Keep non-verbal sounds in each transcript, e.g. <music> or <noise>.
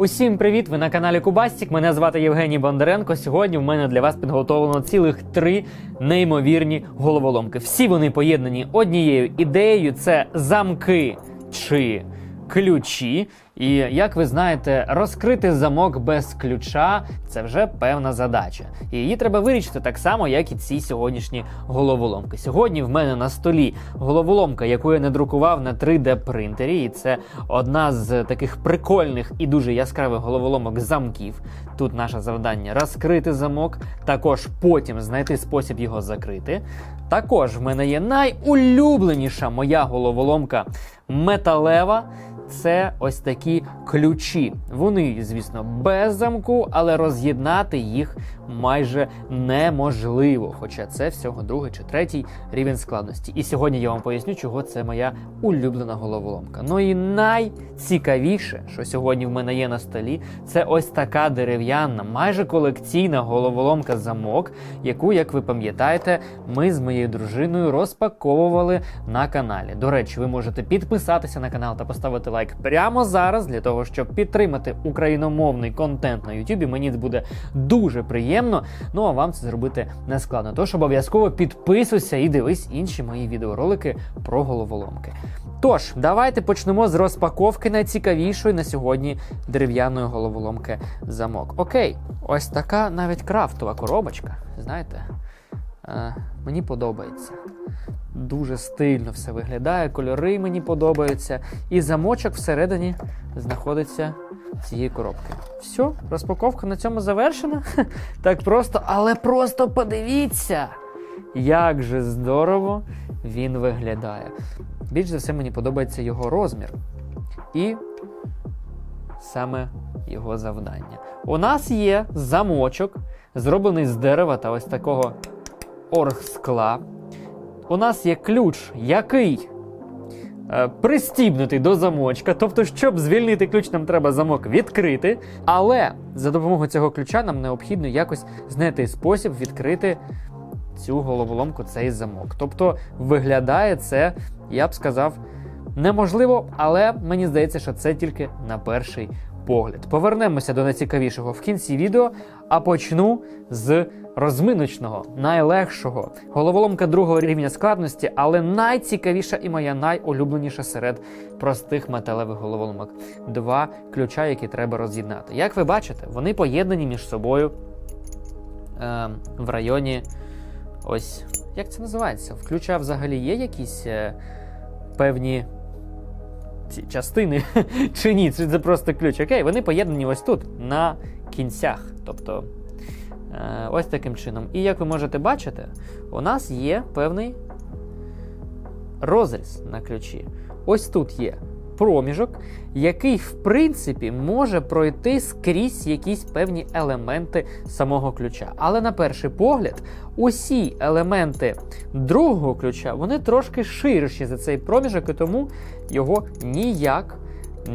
Усім привіт! Ви на каналі Кубастік. Мене звати Євгеній Бондаренко. Сьогодні в мене для вас підготовлено цілих три неймовірні головоломки. Всі вони поєднані однією ідеєю: це замки чи ключі. І як ви знаєте, розкрити замок без ключа це вже певна задача. І її треба вирішити так само, як і ці сьогоднішні головоломки. Сьогодні в мене на столі головоломка, яку я не друкував на 3D принтері, і це одна з таких прикольних і дуже яскравих головоломок замків. Тут наше завдання розкрити замок, також потім знайти спосіб його закрити. Також в мене є найулюбленіша моя головоломка металева. Це ось такі ключі. Вони, звісно, без замку, але роз'єднати їх майже неможливо. Хоча це всього другий чи третій рівень складності. І сьогодні я вам поясню, чого це моя улюблена головоломка. Ну і найцікавіше, що сьогодні в мене є на столі, це ось така дерев'яна, майже колекційна головоломка замок, яку, як ви пам'ятаєте, ми з моєю дружиною розпаковували на каналі. До речі, ви можете підписатися на канал та поставити лайк прямо зараз для того, щоб підтримати україномовний контент на Ютубі. Мені буде дуже приємно. Ну а вам це зробити не складно. Тож обов'язково підписуйся і дивись інші мої відеоролики про головоломки. Тож, давайте почнемо з розпаковки найцікавішої на сьогодні дерев'яної головоломки замок. Окей, ось така навіть крафтова коробочка. Знаєте, мені подобається. Дуже стильно все виглядає, кольори мені подобаються. І замочок всередині знаходиться цієї коробки. Все, розпаковка на цьому завершена. Так просто, але просто подивіться, як же здорово він виглядає. Більш за все мені подобається його розмір. І саме його завдання. У нас є замочок, зроблений з дерева та ось такого оргскла. У нас є ключ, який е, пристібнутий до замочка. Тобто, щоб звільнити ключ, нам треба замок відкрити. Але за допомогою цього ключа нам необхідно якось знайти спосіб відкрити цю головоломку, цей замок. Тобто виглядає це, я б сказав, неможливо, але мені здається, що це тільки на перший погляд. Повернемося до найцікавішого в кінці відео, а почну з розминочного, найлегшого. Головоломка другого рівня складності, але найцікавіша і моя найулюбленіша серед простих металевих головоломок. Два ключа, які треба роз'єднати. Як ви бачите, вони поєднані між собою е, в районі. Ось, як це називається? В ключа взагалі є якісь е, певні ці частини <laughs> чи ні? Це просто ключ? Окей, вони поєднані ось тут, на кінцях. Тобто ось таким чином. І як ви можете бачити, у нас є певний розріз на ключі. Ось тут є проміжок, який, в принципі, може пройти скрізь якісь певні елементи самого ключа. Але на перший погляд, усі елементи другого ключа вони трошки ширші за цей проміжок, і тому його ніяк,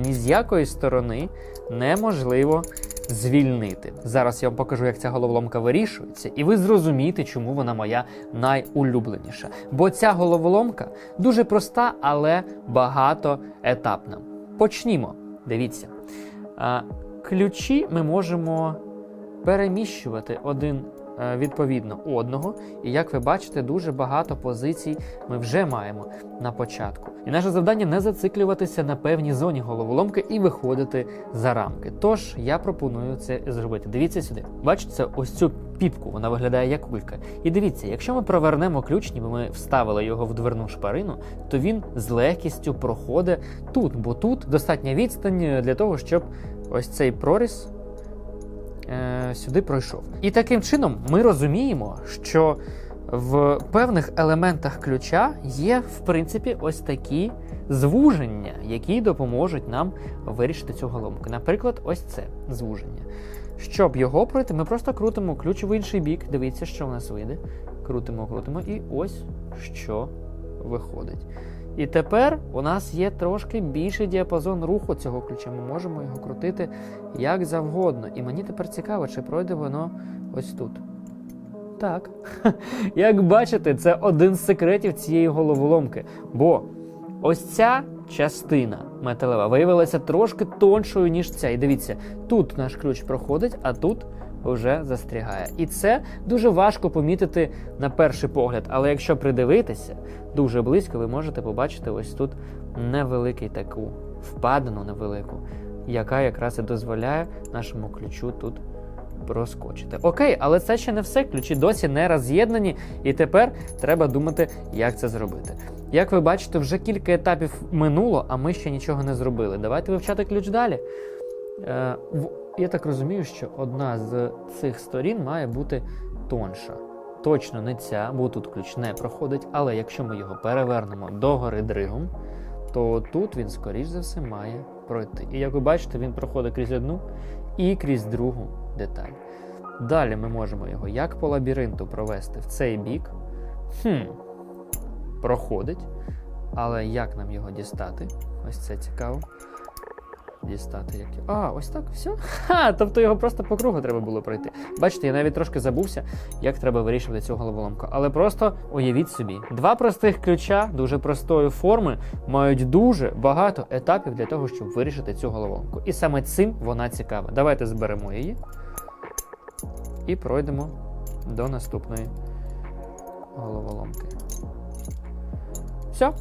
ні з якої сторони неможливо звільнити. Зараз я вам покажу, як ця головоломка вирішується, і ви зрозумієте, чому вона моя найулюбленіша. Бо ця головоломка дуже проста, але багатоетапна. Почнімо. Дивіться. Ключі ми можемо переміщувати один відповідно одного. І як ви бачите, дуже багато позицій ми вже маємо на початку. І наше завдання не зациклюватися на певній зоні головоломки і виходити за рамки. Тож я пропоную це зробити. Дивіться сюди. Бачите, ось цю піпку, вона виглядає як кулька. І дивіться, якщо ми провернемо ключ, ніби ми вставили його в дверну шпарину, то він з легкістю проходить тут, бо тут достатня відстань для того, щоб ось цей проріз е, сюди пройшов. І таким чином ми розуміємо, що в певних елементах ключа є, в принципі, ось такі звуження, які допоможуть нам вирішити цю головку. Наприклад, ось це звуження. Щоб його пройти, ми просто крутимо ключ в інший бік. Дивіться, що в нас вийде. Крутимо, крутимо, і ось що виходить. І тепер у нас є трошки більший діапазон руху цього ключа. Ми можемо його крутити як завгодно. І мені тепер цікаво, чи пройде воно ось тут. Так. <laughs> Як бачите, це один з секретів цієї головоломки. Бо ось ця частина металева виявилася трошки тоншою, ніж ця. І дивіться, тут наш ключ проходить, а тут вже застрягає. І це дуже важко помітити на перший погляд. Але якщо придивитися дуже близько, ви можете побачити ось тут невеликий таку впадину невелику, яка якраз і дозволяє нашому ключу тут проскочити. Окей, але це ще не все. Ключі досі не роз'єднані, і тепер треба думати, як це зробити. Як ви бачите, вже кілька етапів минуло, а ми ще нічого не зробили. Давайте вивчати ключ далі. Е, в- я так розумію, що одна з цих сторін має бути тонша. Точно не ця, бо тут ключ не проходить, але якщо ми його перевернемо догори дригом, то тут він, скоріш за все, має пройти. І як ви бачите, він проходить крізь одну і крізь другу деталь. Далі ми можемо його як по лабіринту провести в цей бік. Хм, проходить. Але як нам його дістати? Ось це цікаво. Дістати як. А, ось так, все. Ха, тобто його просто по кругу треба було пройти. Бачите, я навіть трошки забувся, як треба вирішувати цю головоломку. Але просто уявіть собі, два простих ключа дуже простої форми мають дуже багато етапів для того, щоб вирішити цю головоломку. І саме цим вона цікава. Давайте зберемо її і пройдемо до наступної головоломки. Все.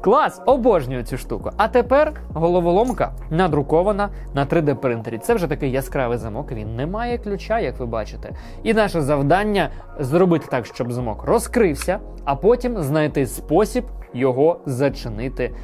Клас! Обожнюю цю штуку. А тепер головоломка надрукована на 3D принтері. Це вже такий яскравий замок. Він не має ключа, як ви бачите. І наше завдання зробити так, щоб замок розкрився, а потім знайти спосіб його зачинити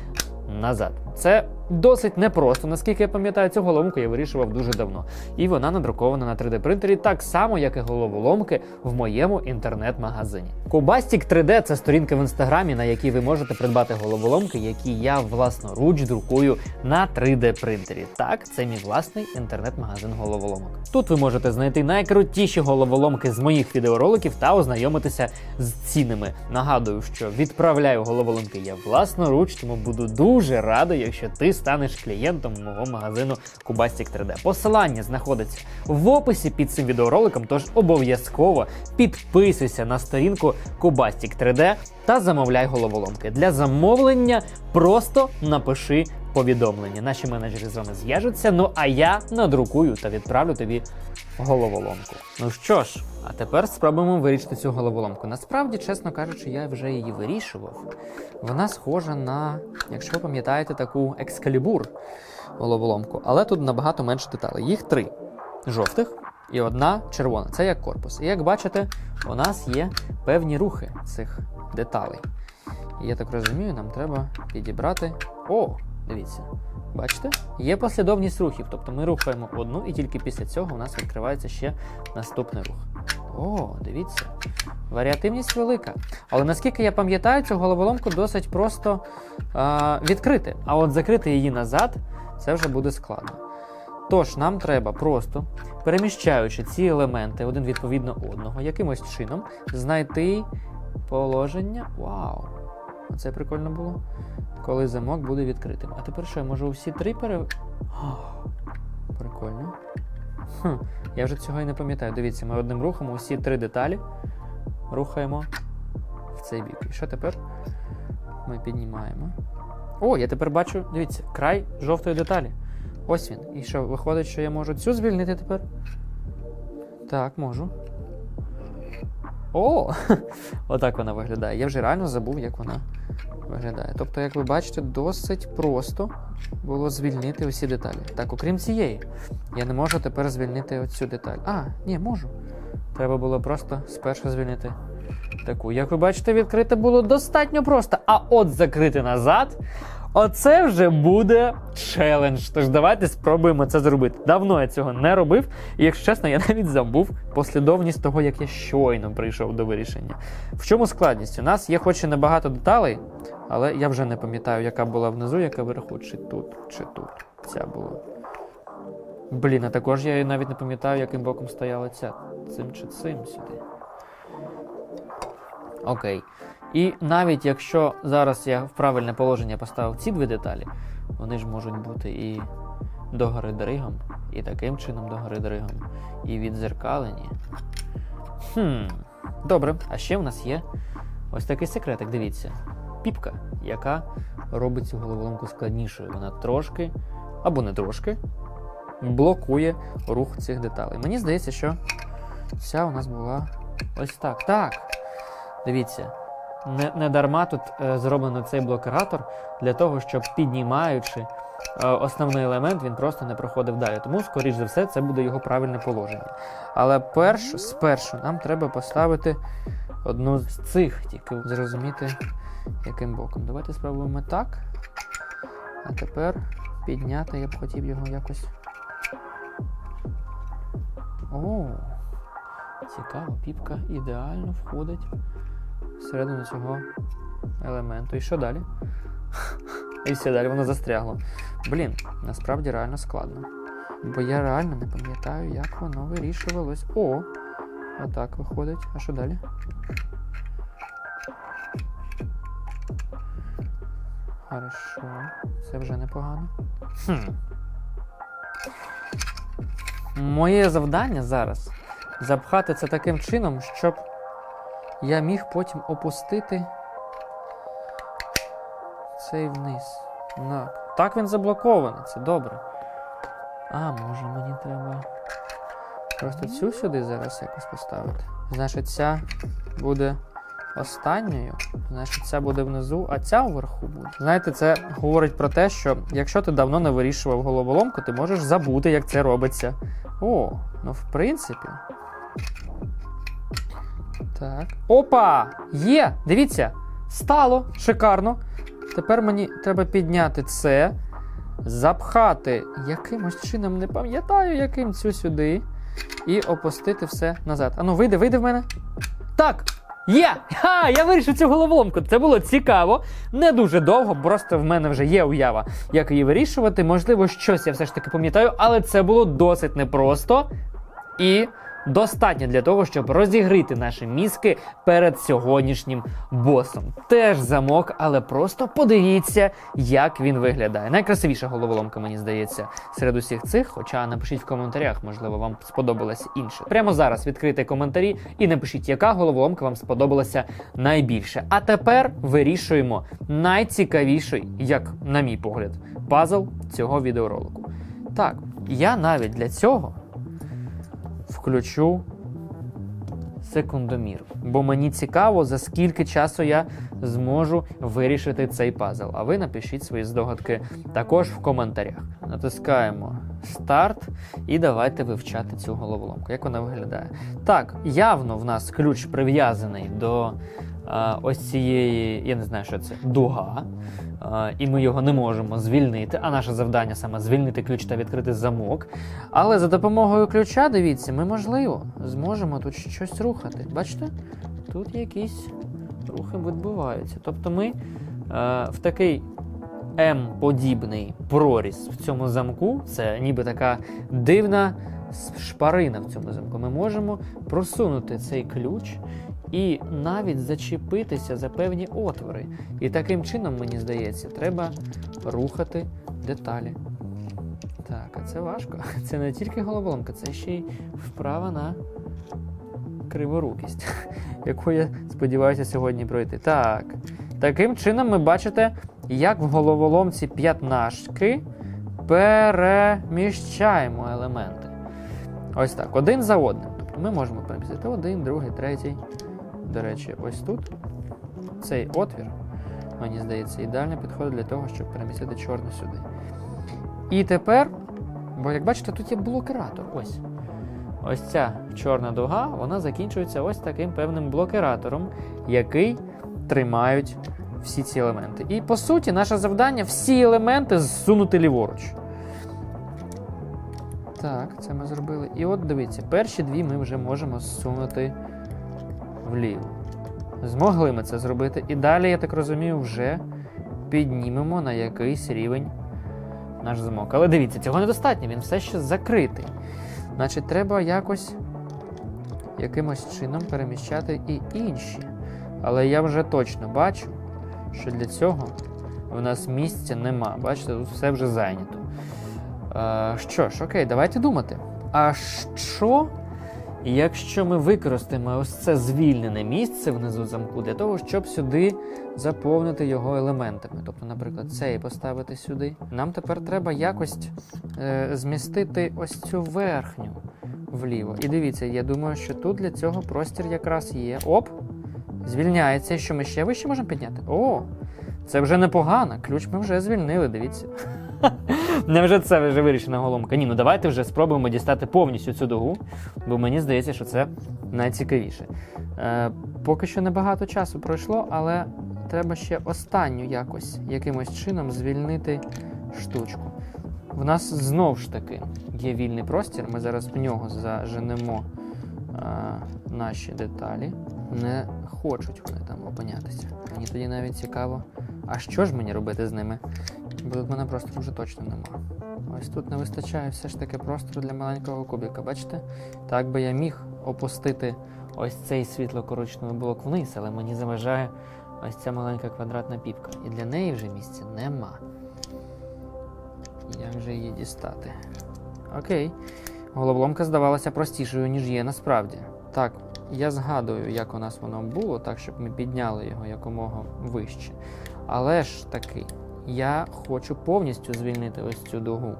назад. Це досить непросто, наскільки я пам'ятаю, цю головоломку я вирішував дуже давно. І вона надрукована на 3D принтері так само, як і головоломки в моєму інтернет-магазині. Кубастік 3D це сторінка в інстаграмі, на якій ви можете придбати головоломки, які я власноруч друкую на 3D принтері. Так, це мій власний інтернет-магазин головоломок. Тут ви можете знайти найкрутіші головоломки з моїх відеороликів та ознайомитися з цінами. Нагадую, що відправляю головоломки я власноруч, тому буду дуже радий, якщо ти станеш клієнтом мого магазину Кубастік 3D. Посилання знаходиться в описі під цим відеороликом, тож обов'язково підписуйся на сторінку Кубастік 3D та замовляй головоломки. Для замовлення просто напиши повідомлення. Наші менеджери з вами зв'яжуться. Ну а я надрукую та відправлю тобі головоломку. Ну що ж, а тепер спробуємо вирішити цю головоломку. Насправді, чесно кажучи, я вже її вирішував. Вона схожа на, якщо ви пам'ятаєте, таку екскалібур головоломку, але тут набагато менше деталей. Їх три жовтих і одна червона. Це як корпус. І як бачите, у нас є певні рухи цих деталей. І я так розумію, нам треба підібрати. О, дивіться. Бачите? Є послідовність рухів. Тобто ми рухаємо одну, і тільки після цього у нас відкривається ще наступний рух. О, дивіться. Варіативність велика. Але наскільки я пам'ятаю, цю головоломку досить просто а, відкрити. А от закрити її назад це вже буде складно. Тож нам треба просто, переміщаючи ці елементи один відповідно одного, якимось чином знайти положення. Вау! Оце прикольно було. Коли замок буде відкритим. А тепер що, я можу всі три пере. О, прикольно. Хм, я вже цього і не пам'ятаю. Дивіться, ми одним рухом усі три деталі рухаємо в цей бік. І що тепер? Ми піднімаємо. О, я тепер бачу, дивіться, край жовтої деталі. Ось він. І що, виходить, що я можу цю звільнити тепер? Так, можу. О! <laughs> Отак вона виглядає. Я вже реально забув, як вона виглядає. Тобто, як ви бачите, досить просто було звільнити усі деталі. Так, окрім цієї, я не можу тепер звільнити оцю деталь. А, ні, можу. Треба було просто спершу звільнити таку. Як ви бачите, відкрити було достатньо просто. А от закрити назад. Оце вже буде челендж. Тож давайте спробуємо це зробити. Давно я цього не робив, і якщо чесно, я <laughs> навіть забув послідовність того, як я щойно прийшов до вирішення. В чому складність? У нас є хоч і небагато деталей, але я вже не пам'ятаю, яка була внизу, яка вверху, чи тут, чи тут. Ця була. Блін, а також я навіть не пам'ятаю, яким боком стояла ця. Цим чи цим сюди. Окей. І навіть якщо зараз я в правильне положення поставив ці дві деталі, вони ж можуть бути і догори дригом, і таким чином догори дригом, і відзеркалені. Хм. Добре, а ще в нас є ось такий секретик, дивіться. піпка, яка робить цю головоломку складнішою. Вона трошки, або не трошки, блокує рух цих деталей. Мені здається, що ця у нас була ось так. Так. Дивіться, не, дарма тут е, зроблено цей блокиратор для того, щоб піднімаючи е, основний елемент, він просто не проходив далі. Тому, скоріш за все, це буде його правильне положення. Але перш, спершу нам треба поставити одну з цих, тільки зрозуміти, яким боком. Давайте спробуємо так. А тепер підняти, я б хотів його якось. О, цікаво, піпка ідеально входить всередину цього елементу. І що далі? <laughs> І все далі воно застрягло. Блін, насправді реально складно. Бо я реально не пам'ятаю, як воно вирішувалось. О! Отак виходить. А що далі? Хорошо. Це вже непогано. Хм. Моє завдання зараз запхати це таким чином, щоб я міг потім опустити цей вниз. На. Так він заблокований, це добре. А, може мені треба просто цю сюди зараз якось поставити. Значить, ця буде останньою. Значить, ця буде внизу, а ця вверху буде. Знаєте, це говорить про те, що якщо ти давно не вирішував головоломку, ти можеш забути, як це робиться. О, ну в принципі. Так. Опа! Є! Дивіться! Стало! Шикарно! Тепер мені треба підняти це, запхати якимось чином, не пам'ятаю, яким цю сюди, і опустити все назад. Ану, вийди, вийди в мене. Так! Є! Ха! Я вирішив цю головоломку. Це було цікаво, не дуже довго, просто в мене вже є уява, як її вирішувати. Можливо, щось я все ж таки пам'ятаю, але це було досить непросто і достатньо для того, щоб розігріти наші мізки перед сьогоднішнім босом. Теж замок, але просто подивіться, як він виглядає. Найкрасивіша головоломка, мені здається, серед усіх цих. Хоча напишіть в коментарях, можливо, вам сподобалася інша. Прямо зараз відкрийте коментарі і напишіть, яка головоломка вам сподобалася найбільше. А тепер вирішуємо найцікавіший, як на мій погляд, пазл цього відеоролику. Так, я навіть для цього включу секундомір, бо мені цікаво, за скільки часу я зможу вирішити цей пазл. А ви напишіть свої здогадки також в коментарях. Натискаємо старт і давайте вивчати цю головоломку. Як вона виглядає? Так, явно в нас ключ прив'язаний до ось цієї, я не знаю, що це, дуга. І ми його не можемо звільнити. А наше завдання саме звільнити ключ та відкрити замок. Але за допомогою ключа, дивіться, ми можливо зможемо тут щось рухати. Бачите? Тут якісь рухи відбуваються. Тобто ми е, в такий М-подібний проріз в цьому замку, це ніби така дивна шпарина в цьому замку. Ми можемо просунути цей ключ і навіть зачепитися за певні отвори. І таким чином, мені здається, треба рухати деталі. Так, а це важко. <laughs> Це не тільки головоломка, це ще й вправа на криворукість, <laughs> яку я сподіваюся сьогодні пройти. Так. Таким чином, ми бачите, як в головоломці п'ятнашки переміщаємо елементи. Ось так, один за одним. Тобто ми можемо перемістити один, другий, третій. До речі, ось тут цей отвір, мені здається, ідеально підходить для того, щоб перемістити чорне сюди. І тепер, бо як бачите, тут є блокиратор. Ось. Ось ця чорна дуга, вона закінчується ось таким певним блокиратором, який тримають всі ці елементи. І по суті, наше завдання всі елементи зсунути ліворуч. Так, це ми зробили. І от дивіться, перші дві ми вже можемо зсунути вліво. Змогли ми це зробити. І далі, я так розумію, вже піднімемо на якийсь рівень наш замок. Але дивіться, цього недостатньо, він все ще закритий. Значить, треба якось якимось чином переміщати і інші. Але я вже точно бачу, що для цього в нас місця нема. Бачите, тут все вже зайнято. Е, що ж, окей, давайте думати. А що, якщо ми використаємо ось це звільнене місце внизу замку для того, щоб сюди заповнити його елементами. Тобто, наприклад, цей поставити сюди. Нам тепер треба якось е, змістити ось цю верхню вліво. І дивіться, я думаю, що тут для цього простір якраз є. Оп! Звільняється. І Що ми ще вище можемо підняти? О! Це вже непогано. Ключ ми вже звільнили, дивіться. <laughs> Невже це вже вирішена голомка? Ні, ну давайте вже спробуємо дістати повністю цю дугу, бо мені здається, що це найцікавіше. Е, поки що небагато часу пройшло, але треба ще останню якось якимось чином звільнити штучку. В нас знов ж таки є вільний простір. Ми зараз в нього заженемо е, наші деталі. Не хочуть вони там опинятися. Мені тоді навіть цікаво, а що ж мені робити з ними? Бо тут мене простору вже точно нема. Ось тут не вистачає все ж таки простору для маленького кубика. Бачите? Так би я міг опустити ось цей світло-коричневий блок вниз, але мені заважає ось ця маленька квадратна піпка. І для неї вже місця нема. Як же її дістати? Окей. Головоломка здавалася простішою, ніж є насправді. Так, я згадую, як у нас воно було, так, щоб ми підняли його якомога вище. Але ж таки, я хочу повністю звільнити ось цю дугу.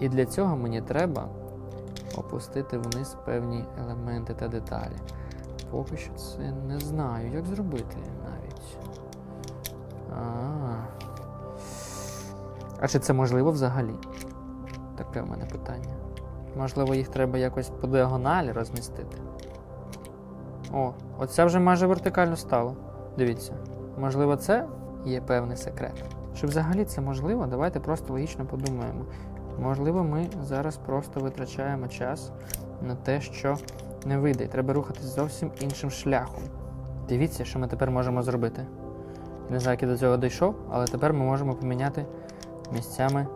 І для цього мені треба опустити вниз певні елементи та деталі. Поки що це не знаю, як зробити навіть. А, а чи це можливо взагалі? Таке в мене питання. Можливо, їх треба якось по діагоналі розмістити. О, оце вже майже вертикально стало. Дивіться. Можливо, це є певний секрет. Чи взагалі це можливо? Давайте просто логічно подумаємо. Можливо, ми зараз просто витрачаємо час на те, що не вийде. Треба рухатись зовсім іншим шляхом. Дивіться, що ми тепер можемо зробити. Не знаю, як я до цього дійшов, але тепер ми можемо поміняти місцями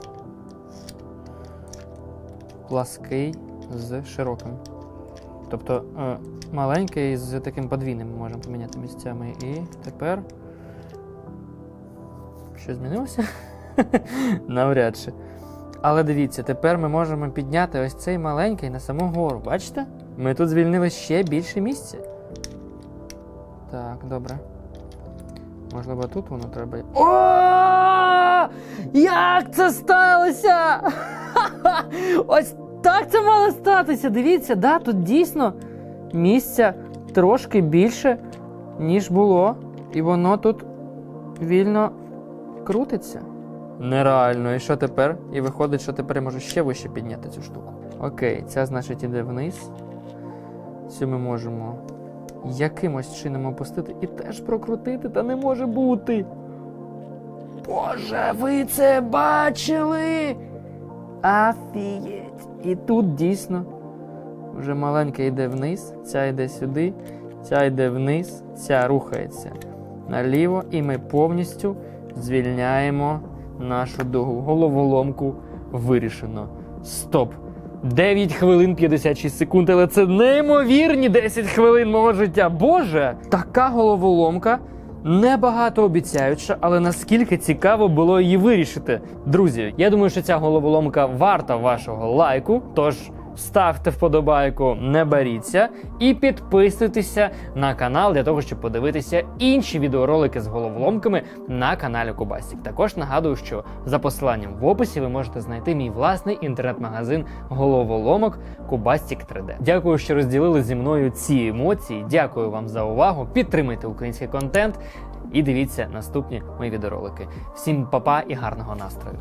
плаский з широким. Тобто е, маленький з таким подвійним ми можемо поміняти місцями. І тепер. Що змінилося? <laughs> Навряд чи. Але дивіться, тепер ми можемо підняти ось цей маленький на саму гору. Бачите? Ми тут звільнили ще більше місця. Так, добре. Можливо, тут воно треба. О! Як це сталося? <laughs> Ось так це мало статися. Дивіться, да, тут дійсно місця трошки більше, ніж було. І воно тут вільно крутиться. Нереально. І що тепер? І виходить, що тепер я можу ще вище підняти цю штуку. Окей, ця, значить, іде вниз. Цю ми можемо якимось чином опустити і теж прокрутити, та не може бути. Боже, ви це бачили? Афієть. І тут дійсно вже маленька йде вниз, ця йде сюди, ця йде вниз, ця рухається наліво, і ми повністю звільняємо нашу дугу. Головоломку вирішено. Стоп! 9 хвилин 56 секунд, але це неймовірні 10 хвилин мого життя. Боже! Така головоломка небагато обіцяюча, але наскільки цікаво було її вирішити. Друзі, я думаю, що ця головоломка варта вашого лайку. Тож ставте вподобайку, не боріться і підписуйтеся на канал для того, щоб подивитися інші відеоролики з головоломками на каналі Кубастік. Також нагадую, що за посиланням в описі ви можете знайти мій власний інтернет-магазин головоломок Кубастік 3D. Дякую, що розділили зі мною ці емоції. Дякую вам за увагу. Підтримуйте український контент і дивіться наступні мої відеоролики. Всім па-па і гарного настрою!